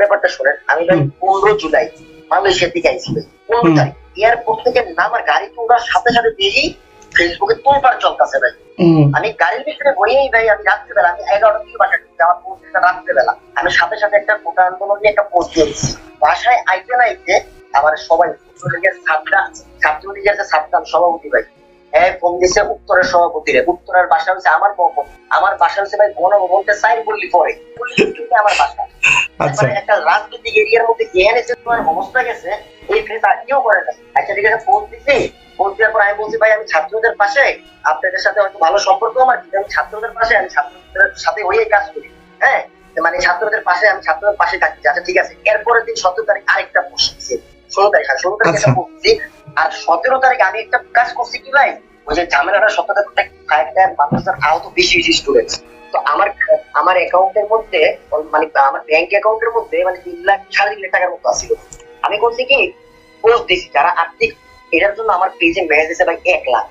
ব্যাপারটা শোনেন আমি ভাই পনেরো জুলাই মালয়েশিয়া থেকে আইছি ভাই পনেরো তারিখ এয়ারপোর্ট থেকে নামার গাড়ি তোলার সাথে সাথে দেখি ফেসবুকে তোলপার চলতেছে ভাই। আমি গাড়ির ভিতরে বইয়েই ভাই আমি রাত্রেবেলা আমি এগারোটা থেকে বাসা ঢুকছি আমার পৌঁছতে রাত্রেবেলা। আমি সাথে সাথে একটা কোটা আন্দোলন নিয়ে একটা পোস্ট দিয়েছি বাসায় আইতে না আইতে আমার সবাই ছাত্রলীগের ছাত্রা ছাত্রলীগের যে ছাত্রাম সভাপতি ভাই। হ্যাঁ ফোন দিছে উত্তরের সভাপতি রে উত্তরের বাসা হচ্ছে আমার ভবন আমার বাসা হচ্ছে ভাই গণভবনকে সাইড বললি পরে আমার বাসা? আচ্ছা। মানে একটা রাজনৈতিক এরিয়ার মধ্যে যেখানে যে তোমার অবস্থা গেছে এই ফেস আর করে না আচ্ছা ঠিক ফোন দিছি। ফোন দেওয়ার পর আমি বলছি ভাই আমি ছাত্রদের পাশে আপনাদের সাথে হয়তো ভালো সম্পর্ক আমার কিন্তু আমি ছাত্রদের পাশে আমি ছাত্রদের সাথে হয়ে কাজ করি। হ্যাঁ? মানে ছাত্রদের পাশে আমি ছাত্রদের পাশে থাকি আচ্ছা ঠিক আছে। এরপরের দিন সতেরো তারিখ আরেকটা পোস্ট দিছি। ষোলো তারিখ আর ষোলো তারিখ একটা আচ্ছা। পোস্ট দিছি। আর সতেরো তারিখ আমি একটা কাজ করছি কি ভাই? ওই যে ঝামেলাটা সতেরো তারিখ মাদ্রাসার আহত বেশি বেশি স্টুডেন্টস তো আমার আমার অ্যাকাউন্টের মধ্যে মানে আমার ব্যাংক অ্যাকাউন্টের মধ্যে মানে তিন লাখ, সাড়ে তিন টাকার মতো আছিল আমি করছি কি পোস্ট যারা আর্থিক, এটার জন্য আমার পেজে ভাই এক লাখ।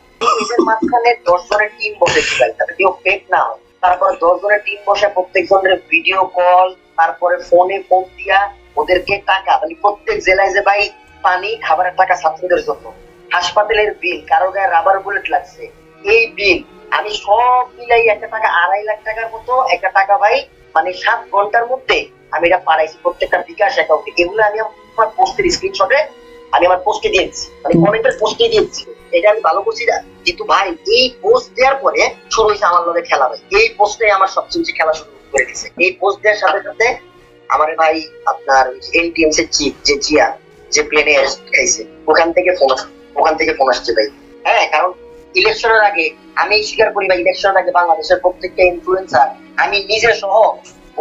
মাঝখানে দশ জনের টিম বসেছি ভাই তাতে কেউ না হয়। তারপরে দশ জনের টিম বসে প্রত্যেক জনের ভিডিও কল তারপরে ফোনে ফোন দিয়া ওদেরকে টাকা মানে প্রত্যেক জেলায় যে ভাই পানি, খাবারের টাকা ছাত্রদের জন্য। হাসপাতালের বিল কারও গায়ে রাবার বুলেট লাগছে, এই বিল আমি সব মিলাই একটা টাকা আড়াই লাখ টাকার মতো একটা টাকা ভাই মানে সাত ঘণ্টার মধ্যে আমি এটা পাঠাইছি প্রত্যেকটা বিকাশ অ্যাকাউন্টে এগুলো আমি আমার পোস্টের স্ক্রিনশটে আমি আমার পোস্টে দিয়েছি মানে কমেন্টের পোস্টে দিয়েছি এটা আমি ভালো করছি না কিন্তু ভাই এই পোস্ট দেওয়ার পরে শুরু হয়েছে আমার লগে খেলা ভাই। এই পোস্টে আমার সবচেয়ে বেশি খেলা শুরু করে দিয়েছে এই পোস্ট দেওয়ার সাথে সাথে আমার ভাই আপনার এনটিএমসি চিফ যে জিয়া যে প্লেনে খাইছে ওখান থেকে ফোন ওখান থেকে ফোন আসছে ভাই। হ্যাঁ কারণ ইলেকশনের আগে আমি স্বীকার করি ভাই ইলেকশনের আগে বাংলাদেশের প্রত্যেকটা ইনফ্লুয়েন্সার আমি নিজে সহ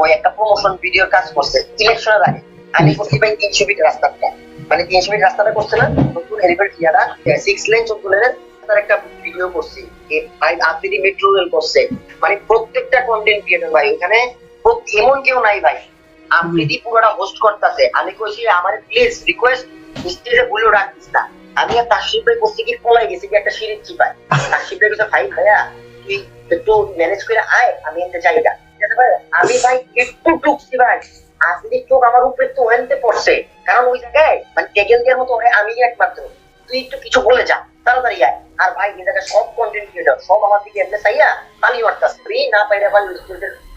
ওই একটা প্রমোশন ভিডিওর কাজ করছে। ইলেকশনের আগে। আমি করছি ভাই তিনশো ফিট রাস্তাটা মানে তিনশো ফিট রাস্তাটা করছে না নতুন হেলিপ্যাড ইয়ারা সিক্স লেন চোদ্দ লেনের তার একটা ভিডিও করছি। মেট্রো রেল করছে। মানে প্রত্যেকটা কন্টেন্ট ক্রিয়েটর ভাই এখানে এমন কেউ নাই ভাই। আফ্রিদি পুরোটা হোস্ট করতেছে। আমি কইছি আমার প্লিজ রিকোয়েস্ট স্টেজে বলেও রাখিস না। আমি আর তার শিল্পে করছি কি পলাই গেছি একটা সিঁড়ির চিপায়। তার শিল্পে কিছু ভাই, ভাইয়া, তুই একটু ম্যানেজ করে আয়, আমি আছে ভাই? আমি ভাই একটু টুকছি ভাই। আজকে চোখ আমার উপরে তো ওহেনতে পড়ছে, কারণ ওই জায়গায় মানে টেকেল দেওয়ার মতো আমি একমাত্র। তুই একটু কিছু বলে যা, তাড়াতাড়ি আয়। আর ভাই, এই জায়গায় সব কন্টেন্ট ক্রিয়েটর সব আমার দিকে এমনি চাইয়া পানি মারতাছে। না পাইলে ভাই,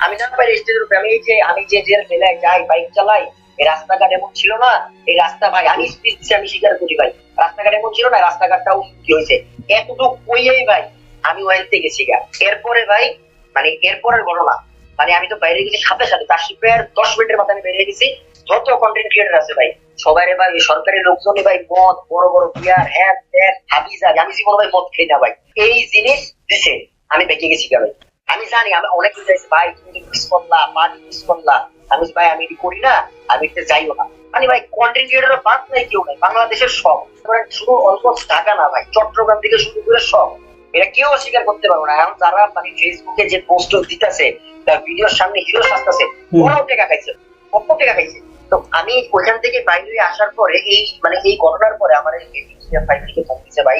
আমি না পাইলে স্টেজের উপরে, আমি এই যে, আমি যে যে মেলায় যাই বাইক চালাই এই রাস্তাঘাট এমন ছিল না, এই রাস্তা ভাই আমি স্পিড দিচ্ছি আমি স্বীকার করি ভাই। রাস্তাঘাট এমন ছিল না রাস্তাঘাটটাও কি হয়েছে? এতটুকু কইয়াই ভাই, আমি ওয়েলতে গেছি গা এরপরে ভাই মানে এরপরের ঘটনা মানে আমি তো বাইরে গেছি সাথে সাথে, তার শিল্পের দশ মিনিটের মাথায় আমি বেরিয়ে গেছি। যত কন্টেন্ট ক্রিয়েটার আছে ভাই, সবাই ভাই সরকারি লোকজনে ভাই, মদ, বড় বড় বিয়ার হ্যাঁ হ্যাঁ হাবিজা আমি জীবন ভাই মদ খাই না ভাই। এই জিনিস দিছে, আমি বেঁচে গেছি গা ভাই। আমি জানি আমি অনেক চাইছি ভাই তুমি মিস করলা? পার্টি মিস করলা? আমি ভাই আমি এটি করি না আমি এতে যাইও না। মানে ভাই কন্টেন্ট ক্রিয়েটার বাদ নাই কেউ নাই বাংলাদেশের সব। শুধু অল্প ঢাকা না ভাই চট্টগ্রাম থেকে শুরু করে সব। এটা কেউ অস্বীকার করতে পারব না। এখন যারা মানে ফেসবুকে যে পোস্ট দিতেছে তার ভিডিওর সামনে হিরো সাজতেছে ওরাও টাকা খাইছে কত টাকা খাইছে? তো আমি ওইখান থেকে বাইরে আসার পরে এই মানে এই ঘটনার পরে আমার থেকে ভাই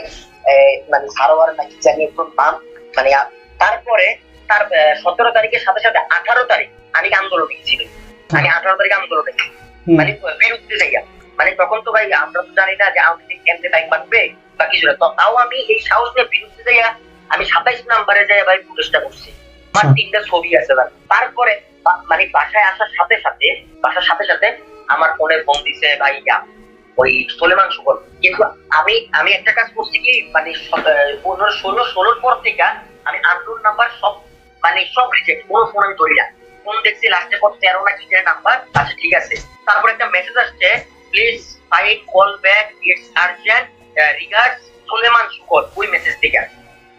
মানে সারোয়ার নাকি জানি একটু নাম মানে তারপরে তার সতেরো তারিখের সাথে সাথে আঠারো তারিখ আমি আন্দোলনে গেছি আমি আঠারো তারিখে আন্দোলনে। মানে বিরুদ্ধে যাইয়া। মানে তখন তো ভাই আমরা তো জানি না যে আওয়ামী লীগ এমনি টাইম বাঁধবে বা কিছু না। তাও আমি এই সাহস নিয়ে বিরুদ্ধে যাইয়া আমি সাতাইশ নাম্বারে যাই ভাই প্রতিষ্ঠা করছি আমার আচ্ছা। তিনটা ছবি আছে ভাই। তারপরে মানে বাসায় আসার সাথে সাথে বাসার সাথে সাথে আমার ফোনে ফোন দিছে ভাই ওই সোলেমান শুকর কিন্তু আমি আমি একটা কাজ করছি কি মানে পনেরো ষোলো ষোলোর পর থেকে আমি আন্দোলন নাম্বার সব মানে সব রিজেক্ট কোনো ফোন আমি ধরি না। ফোন দেখছি লাস্টে কত তেরো না কি নাম্বার আচ্ছা ঠিক আছে। তারপর একটা মেসেজ আসছে please fight call back it's urgent regard Suleman Shukur ওই মেসেজ থেকে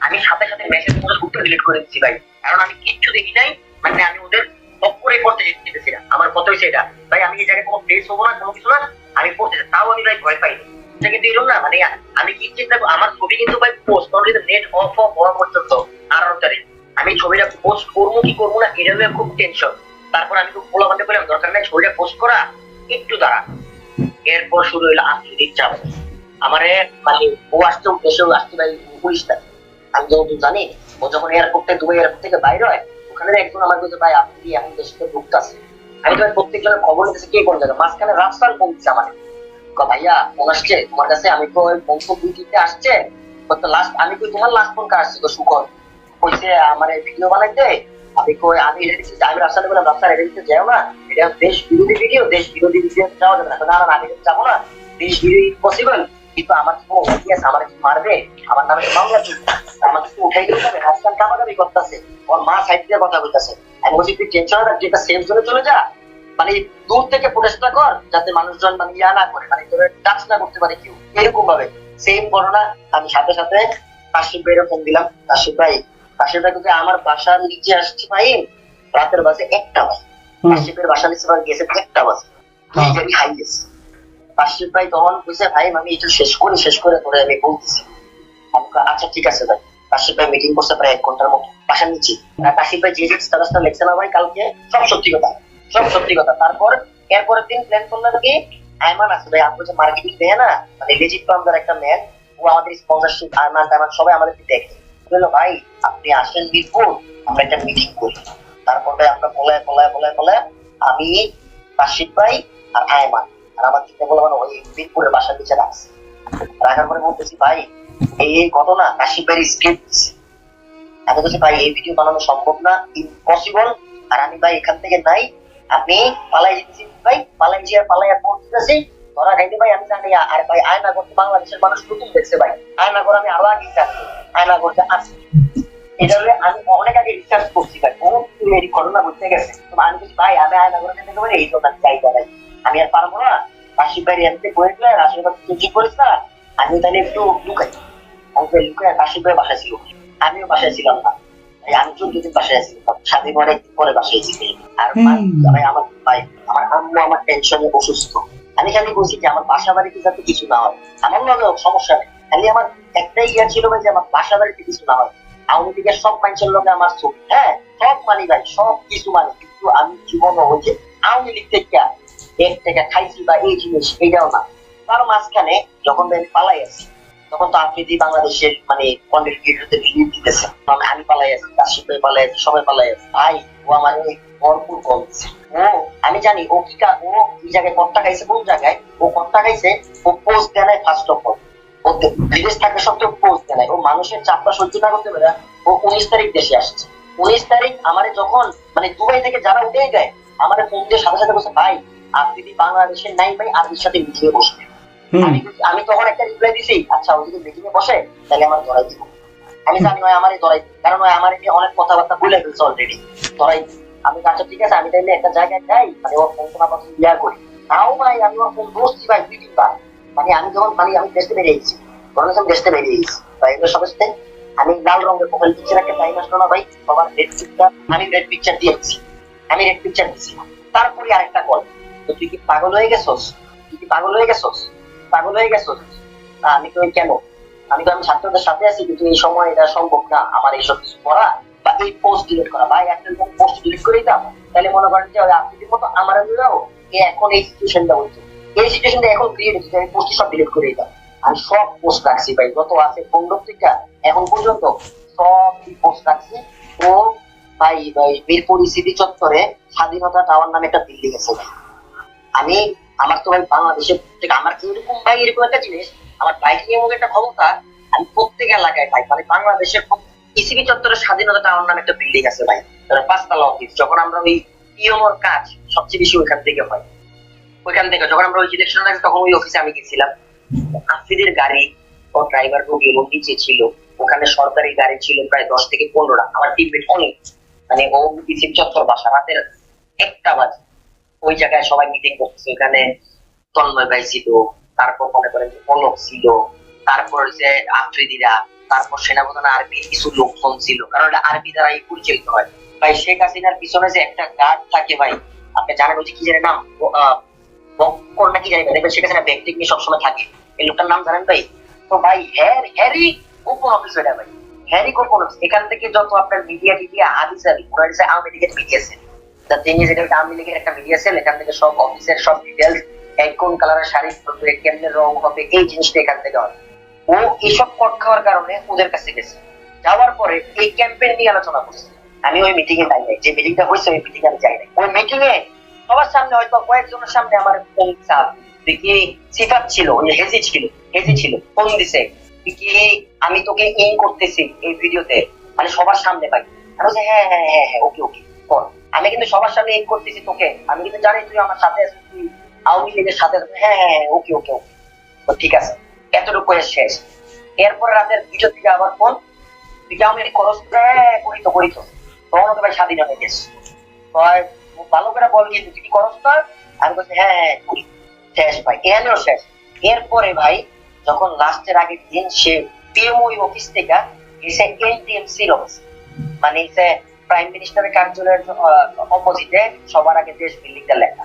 আমি সাথে সাথে মেসেজগুলো উত্তর ডিলিট করে দিচ্ছি ভাই। কারণ আমি কিচ্ছু দেখি নাই মানে আমি ওদের অক্ষরে পড়তে যেতেছি না। আমার কথা হয়েছে এটা। ভাই, আমি এই জায়গায় কোনো ফেস হব না, কোনো কিছু না, আমি পড়তে। তাও আমি ভাই ভয় পাইনি এটা কিন্তু এরকম না মানে আমি কি চিন্তা করি- আমার ছবি কিন্তু ভাই পোস্ট নেট অফ হওয়া পর্যন্ত আঠারো তারিখ। আমি ছবিটা পোস্ট করব কি করব না, এটা নিয়ে খুব টেনশন তারপর আমি খুব পোলা বান্ধব বললাম, দরকার নাই, ছবিটা পোস্ট করা, একটু দাঁড়া। এরপর শুরু হলো আন্তর্জাতিক চাপ। আমারে মানে ও আসতে দেশেও আসতে ভাই পুলিশ তারিখ আমি যখন জানি, ও যখন এয়ারপোর্ট দুবাই এয়ারপোর্ট থেকে বাইরে হয়, ওখানে একজন আমার কাছে ভাই, আপনি এখন দেশে ঢুকতে ঢুকতেছে আমি তো প্রত্যেক জনের খবর নিতেছি, কে কোন জায়গায় মাঝখানে রাস্তার দিচ্ছে আমাকে। ভাইয়া, ফোন আসছে, তোমার কাছে আমি তো ওই তো দুই তিনটে আসছে লাস্ট আমি তো তোমার লাস্ট ফোন কার আসছে তো সুকর? কইছে আমার ভিডিও বানাইতে? আমি কই আমি যাও না। এটা দেশ বিরোধী ভিডিও দেশ বিরোধী ভিডিও না। না না, আমি যাব না। দেশ বিরোধী পসিবল কিন্তু আমার কি কোনো আছে আমার কি মারবে। আমার নামে মামলা চলছে। আমাকে তো উঠাই দিতে হবে। কামাকামি করতেছে। ওর মা সাইড দিয়ে কথা বলতেছে। আমি বলছি তুই টেনশন না সেফ জোনে চলে যা। মানে দূর থেকে প্রচেষ্টা কর যাতে মানুষজন মানে ইয়া না করে মানে তোর টাচ না করতে পারে কেউ। এরকম ভাবে সেম ঘটনা আমি সাথে সাথে কাশিম ভাইয়ের ফোন দিলাম। কাশিম ভাই কাশিম ভাই আমার বাসার নিচে আসছে ভাই রাতের বাজে। একটা বাসার নিচে গেছে একটা বাজে। হ্যাঁ। হাইয়েস্ট ভাই তখন কইছে ভাই আমি এটা শেষ করে শেষ করে তোরে আমি বলতেছি। আচ্ছা ঠিক আছে ভাই। ভাই মিটিং করছে প্রায় এক ঘণ্টার মতো বাসার নিচে। ভাই যে যে স্ট্যাটাসটা লিখছে না ভাই কালকে সব সত্যি কথা সব সত্যি কথা। তারপর এরপরের দিন প্ল্যান করলাম কি আয়মান আছে ভাই আপনি যে মার্কেটিং দেয় না মানে লেজিট ফার্মদার একটা ম্যান ও আমাদের স্পন্সরশিপ আয়মান টায়মান সবাই আমাদের দেখে। বলল ভাই, আপনি আসেন মিরপুর, আমরা একটা মিটিং করি। তারপর আমরা বলায় বলায় বলায় বলায় আমি কাশিম ভাই আর আয়মান। আর আমার চিন্তা করলাম মানে ওই মিরপুরের বাসার নিচে রাখছি। রাখার পরে বলতেছি, ভাই, এই এই ঘটনা কাশিম ভাইয়ের স্ক্রিপ্ট আমি বলছি, ভাই, এই ভিডিও বানানো সম্ভব না ইম্পসিবল আর আমি ভাই এখান থেকে নাই, আমি পালাই যেতেছি, ভাই, পালাই যে পালাই আর পৌঁছতেছি ধরা খাইতে ভাই আমি জানি আর ভাই আয়না করতে বাংলাদেশের মানুষ নতুন দেখছে ভাই। আয়না করে আমি আরও আগে চাচ্ছি আয়না করতে আসছি এটা আমি অনেক আগে রিসার্চ করছি ভাই ও এই ঘটনা বুঝতে গেছে। তো আমি বলছি ভাই আমি আয়না করে পারি এই তো তার চাহিদা ভাই। আমি আর পারব না ভাই এমনি করে দিলে আশীর্বাদ তুই ঠিক করিস না? আমি তাহলে একটু লুকাই। আমি লুকাই ভাই বাসায় ছিল। আমিও বাসায় ছিলাম না। আমি চোদ্দ দিন বাসায় আছি। স্বাধীন পরে একদিন পরে বাসায় ছিল আর ভাই আমার ভাই আমার আম্মু আমার টেনশনে অসুস্থ। আমি খালি বলছি যে আমার বাসা বাড়িতে যাতে কিছু না হয়। আমার না সমস্যা নেই। খালি আমার একটাই ইয়া ছিল যে আমার বাসা বাড়িতে কিছু না হয়। আওয়ামী লীগের সব মানুষের লোকে আমার চোখ হ্যাঁ সব মানি ভাই, সব কিছু মানি। কিন্তু আমি জীবন হয়েছে আওয়ামী লীগ থেকে এক থেকে খাইছি বা এই জিনিস, এইটাও না। তার মাঝখানে যখন আমি পালাই আছি তখন তো আফ্রিদি বাংলাদেশের মানে দিতেছে। আমি আমি পালাই আছি কাশিম ভাই পালাই আছি, সবাই পালাই আছে। ভাই, ও আমার ওই ভরপুর কল ও, আমি জানি, ও কি কা- ও এই জায়গায় কট্টা খাইছে, কোন জায়গায়? ও কট্টা খাইছে, ও পোস্ট দেয় ফার্স্ট অফ অল বিদেশ সত্ত্বেও পোস্ট দেয় ও মানুষের চাপটা সহ্য না করতে পারে, ও উনিশ তারিখ দেশে আসছে। উনিশ তারিখ আমারে যখন মানে দুবাই থেকে যারা উঠে দেয় আমাদের ফোন দিয়ে সাথে সাথে বলছে, ভাই, আফ্রিদি বাংলাদেশের নাই ভাই, আরবির সাথে মিটিয়ে বসবে। আমি তখন একটা রিপ্লাই দিছি আচ্ছা ও যদি মিটিং এ বসে, তাহলে আমার ধরাই দিব। আমি জানি ওই আমারই ধরাই কারণ ওই আমার অনেক কথাবার্তা বলে ফেলছে অলরেডি ধরাই আমি আচ্ছা ঠিক আছে, আমি তাইলে একটা জায়গায় যাই মানে ওর ফোন তোমার পাশে ইয়া করি। তাও ভাই, আমি ওর ফোন দোষছি ভাই দুই তিনবার মানে আমি যখন মানে আমি দেশে বেরিয়ে গেছি। তখন আমি দেশে বেরিয়ে গেছি। ভাই এগুলো সমস্ত আমি লাল রঙের প্রোফাইল পিকচার একটা টাইম আসলো না ভাই, সবার রেড পিকচার আমি রেড পিকচার দিয়েছি আমি রেড পিকচার দিছি তারপরে আরেকটা কল তো তুই কি পাগল হয়ে গেছস? তুই কি পাগল হয়ে গেছস? পাগল হয়ে গেছো? আমি তো কেন? আমি তো আমি ছাত্রদের সাথে আছি, কিন্তু এই সময় এটা সম্ভব না আমার এইসব কিছু করা বা এই পোস্ট ডিলিট করা। ভাই, একটা পোস্ট ডিলিট করে দিতাম, তাহলে মনে করেন যে ওই আপনিদের মতো আমার আমিরাও এখন এই সিচুয়েশনটা হইতো এই সিচুয়েশনটা এখন ক্রিয়েট হচ্ছে আমি পোস্ট সব ডিলিট করে দিতাম। আমি সব পোস্ট রাখছি ভাই, যত আছে পনেরো থেকে এখন পর্যন্ত সব পোস্ট রাখছি। ও ভাই ভাই, মিরপুর সিটি চত্বরে স্বাধীনতা টাওয়ার নামে একটা বিল্ডিং আছে। আমি আমার তো ভাই বাংলাদেশের প্রত্যেক আমার এরকম ভাই এরকম একটা জিনিস? আমার বাইক নিয়ে মতো একটা ক্ষমতা, আমি প্রত্যেক এলাকায় ভাই মানে বাংলাদেশের ইসিবি চত্বরের স্বাধীনতা টাওয়ার নামে একটা বিল্ডিং আছে ভাই পাঁচতলা অফিস যখন আমরা ওই পিওনোর কাজ সবচেয়ে বেশি ওইখান থেকে হয়। ওইখান থেকে যখন আমরা ওই ইলেকশন লাগে তখন ওই অফিসে আমি গেছিলাম। আফ্রিদের গাড়ি ও ড্রাইভার রবি এবং নিচে ছিল। ওখানে সরকারি গাড়ি ছিল প্রায় দশ থেকে পনেরোটা। আমার টিমমেট অনেক। মানে ও ইসিবি চত্বর বাসা, রাতের একটা বাজে। ওই জায়গায় সবাই মিটিং করতেছে ওখানে তন্ময় ভাই ছিল, তারপর মনে করেন পলক ছিল, তারপর যে আফ্রিদিরা, তারপর সেনাপ্রধান আরবি কিছু লোকজন ছিল, কারণ আরবি দ্বারা এই পরিচালিত হয়। ভাই, শেখ হাসিনার পিছনে যে একটা গার্ড থাকে ভাই, আপনি জানেন ওই কি জানেন নাম? বক্কর নাকি জানি না দেখবেন শেখ হাসিনা ব্যক্তি নিয়ে সবসময় থাকে। এই লোকটার নাম জানেন ভাই? তো ভাই, হ্যার, হ্যারি গোপন অফিস ভাই। হ্যারি গোপন অফিস এখান থেকে যত আপনার মিডিয়া টিডিয়া আদিস আলী ওরা আওয়ামী লীগের মিডিয়া সেল একটা এখান থেকে সব অফিসের সব ডিটেলস কোন কালারের শাড়ি পরবে, কেমনে রং হবে, এই জিনিসটা এখান থেকে ও এইসব কট খাওয়ার কারণে ওদের কাছে গেছে। যাওয়ার পরে এই নিয়ে আলোচনা করছে। আমি ওই মিটিং এ যাই যে মিটিংটা হয়েছে, ওই মিটিং আমি যাই নাই। ওই মিটিং এ সবার সামনে হয়তো কয়েকজনের সামনে আমার দেখি সিফাত ছিল? ওই হেজি ছিল হেজি ছিল ফোন দিছে কি আমি তোকে ইন করতেছি এই ভিডিওতে মানে সবার সামনে পাই। আমি হ্যাঁ হ্যাঁ হ্যাঁ হ্যাঁ ওকে ওকে, কর। আমি কিন্তু সবার সামনে ইন করতেছি তোকে। আমি কিন্তু জানি তুই আমার সাথে আওয়ামী লীগের সাথে হ্যাঁ হ্যাঁ হ্যাঁ ওকে ওকে ওকে তো ঠিক আছে। এতটুকু শেষ। এরপরে রাতের দুটো থেকে আবার ফোন। তুই কি আমি খরচ হ্যাঁ করি তো করি তো। তখন তো ভাই স্বাধীন হয়ে গেছে। ভালো করে বল কিন্তু, তুই কি খরচ কর আমি বলছি হ্যাঁ হ্যাঁ করি। শেষ ভাই, এখানেও শেষ। এরপরে ভাই, যখন লাস্টের আগের দিন সে পিএমওই অফিস থেকে এসে এনডিএমসি অফিস মানে এসে প্রাইম মিনিস্টারের কার্যালয়ের অপোজিটে সবার আগে দেশ বিল্ডিংটা লেখা।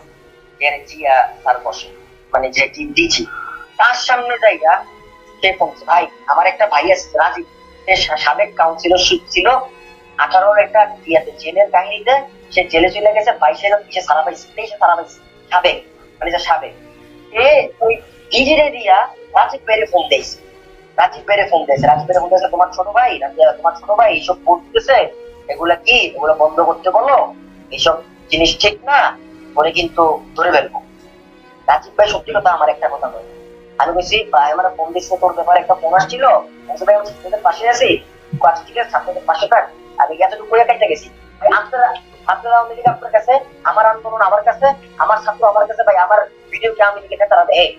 যেখানে জিয়া, তার বসে। মানে যে ডিজি তার সামনে জায়গা সে ভাই, আমার একটা ভাই আছে, রাজীব। সে সাবেক কাউন্সিলর ছিল। আঠারোর একটা ইয়াতে জেলের কাহিনীতে সে জেলে চলে গেছে, বাইশের সে সারা পাইছে তেইশে সারা পাইছে সাবেক মানে যে সাবেক। এ ওই ডিজিরে দিয়া রাজীব পেরে ফোন দিয়েছে। রাজীব পেরে ফোন দিয়েছে। রাজীব পেরে ফোন দিয়েছে, তোমার ছোট ভাই? তোমার ছোট ভাই, এইসব করতেছে এগুলা কি? এগুলো বন্ধ করতে বলো। এইসব জিনিস ঠিক না, পরে কিন্তু ধরে ফেলব। রাজীব ভাই, সত্যি কথা আমার একটা কথা বলে। আমি বলছি, ভাই, আমার ফোন দিচ্ছে তোর ব্যাপারে একটা ফোন আসছিল। আমি পাশে আছি। ঠিক আছে ছাত্রদের পাশে থাক। আমি কাটতে গেছি? আপনারা আপনারা আপনার কাছে, আমার আন্দোলন আমার কাছে, আমার ছাত্র আমার কাছে, ভাই, আমার ভিডিও কি আওয়ামী লীগের তারা দেয়?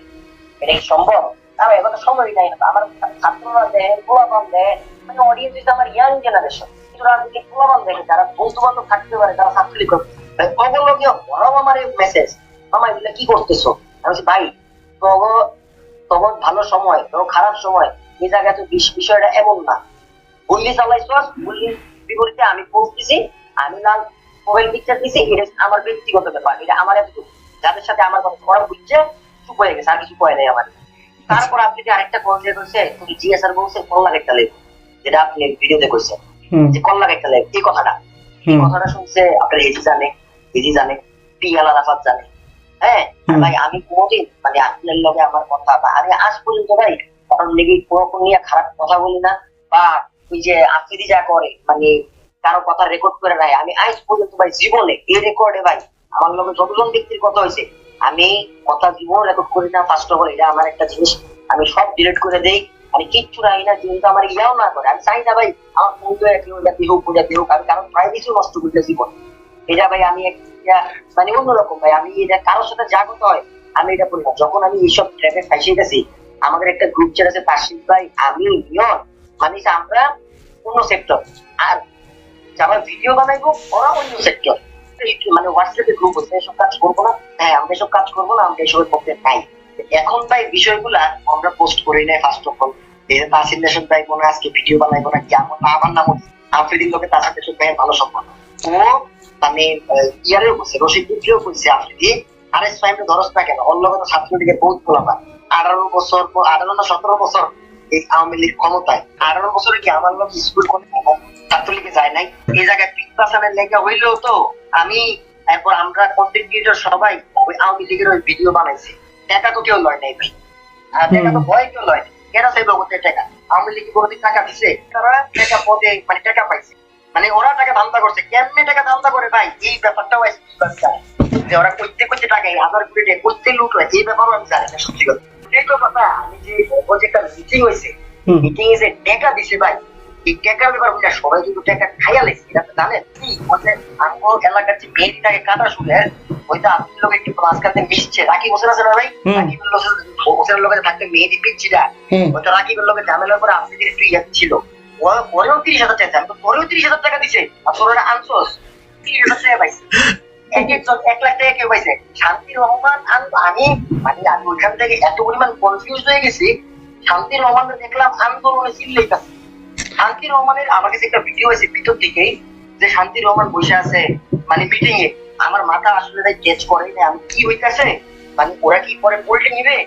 এটা কি সম্ভব? তারা এখন তো সময়ই নাই আমার ছাত্ররা দেয় পোলাপান দেয় মানে অডিয়েন্স আমার ইয়াং জেনারেশন দেখে যারা বন্ধু বান্ধব থাকতে পারে, তারা করতে বড় আমার মেসেজ মামা, এগুলো কি করতেছো? আমি ভাই তখন তখন ভালো সময় তখন খারাপ সময় এই জায়গায় তো বিষয়টা এমন না। গুল্লির বিপরীতে আমি দিছি আমি লাল মোবাইল পিকচার দিছি, এটা আমার ব্যক্তিগত ব্যাপার, এটা আমার এতটুকু। যাদের সাথে আমার কথা ওরা বুঝছে চুপ হয়ে গেছে, আর কিছু কয় নাই আমার। তারপর আপনি যে আরেকটা কল দিয়ে করছে, তুমি জিএসআর বলছে কল্লা একটা লেখ যেটা আপনি ভিডিওতে করছেন। যে কল্লা একটা লেখ এই কথাটা। এই কথাটা শুনছে আপনার হেজি জানে হেজি জানে পিয়াল আরাফাত জানে। হ্যাঁ? ভাই আমি কোনোদিন মানে আপনার লগে আমার কথা বা আমি আজ পর্যন্ত ভাই কারণ লেগে কোনো নিয়ে খারাপ কথা বলি না বা ওই যে আফ্রিদি যা করে মানে কারও কথা রেকর্ড করে নাই আমি আজ পর্যন্ত ভাই জীবনে এই রেকর্ডে ভাই আমার লগে যতজন ব্যক্তির কথা হয়েছে আমি কথা জীবন রেকর্ড করি না ফার্স্ট অফ অল এটা আমার একটা জিনিস আমি সব ডিলিট করে দেই আমি কিচ্ছু রাখি না, কিন্তু আমার ইয়াও না করে। আমি চাই না ভাই, আমার তো একই জাতি হোক জাতি হোক, আমি কারণ প্রাইভেসি নষ্ট করতে জীবন এটা ভাই, আমি মানে অন্যরকম ভাই, আমি এটা কারোর সাথে জাগত হয়, আমি এটা না। যখন আমি এইসব ট্র্যাকে ফাইসে গেছি আমাদের একটা গ্রুপ চ্যাট আছে, তাসিফ ভাই, আমি, নিয়ন মানে আমরা অন্য সেক্টর আর যারা ভিডিও বানাইবো, ওরা অন্য সেক্টর মানে হোয়াটসঅ্যাপে গ্রুপ হচ্ছে, এসব কাজ করব না। হ্যাঁ আমরা এসব কাজ করব না, আমরা এসবের পক্ষে নাই। এখন ভাই, বিষয়গুলা আমরা পোস্ট করি নাই ফার্স্ট অফ অল এই যে তাসির নেশন ভাই মনে আজকে ভিডিও বানাইবো না কি আমার না আমার নাম লোকে তার সাথে ভাই ভালো সম্পর্ক ও মানে আহ, ইয়ারেও রশিদ বিক্রিও করছে আফ্রিদি। আর ফাইভে ধরস না কেন? লগে ছাত্রলীগের বহুত গোলাপা আঠারো বছর পর- আঠারো না সতেরো বছর এই আওয়ামী লীগ ক্ষমতায়। আঠারো বছরে কি আমার লোক স্কুল ছাত্রলীগে যায় নাই? এই জায়গায় লেগে হইলেও তো আমি এরপর আমরা কন্টেন্ট ক্রিয়েটর সবাই ওই আওয়ামী লীগের ওই ভিডিও বানাইছি। টাকা তো কেউ লয় নাই ভাই। আর টাকা তো ভয় কেউ লয় নাই। কেন চাইবে ওদের টাকা? আওয়ামী লীগ কোনোদিন টাকা দিছে। তারা টাকা পদে মানে টাকা পাইছে। মানে ওরা টাকা ধান্দা করছে। কেমনে টাকা ধান্দা করে ভাই? এই ব্যাপারটাও যে ওরা করতে করতে টাকা এই হাজার কোটি টাকা করতে লুট হয় এই ব্যাপারও আমি জানি না সত্যি কথা। এই তো কথা আমি যে একটা মিটিং হয়েছে মিটিং এ যে টাকা দিছে ভাই এই টাকার ব্যাপার সবাই কিন্তু টাকা খাইয়া লেছে এটা তো জানেন। কি বলছে আমগো এলাকার যে মেয়েটাকে কাটা শুনে ওইটা আপনি লোক একটু মাঝখানে মিশছে। রাখি বসে আছে না ভাই? রাকিবের লোকের বসের লোকের থাকতে মেয়েটি পিচ্ছিটা। ওইটা রাকিবের লোকের ঝামেলার পরে আপনি একটু ইয়ে ছিল। পরেও তিরিশ হাজার টাকা আমি তো পরেও তিরিশ হাজার টাকা দিছে। আর তোর আনছোস তিরিশ হাজার টাকা পাইছে। এক একজন এক লাখ টাকা কেউ পাইছে। শান্তি রহমান আমি। মানে আমি ওইখান থেকে এত পরিমাণ কনফিউজ হয়ে গেছি। শান্তি রহমানের দেখলাম আন্দোলনে চিল্লাইতেছে। শান্তি রহমানের আমার কাছে একটা ভিডিও আছে ভিতর থেকে যে শান্তি রহমান বসে আছে মানে মিটিং এ আমার মাথা আসলে তাই ক্যাচ করে আমি কি হইতাছে? মানে ওরা কি পরে পোল্টে নিবে?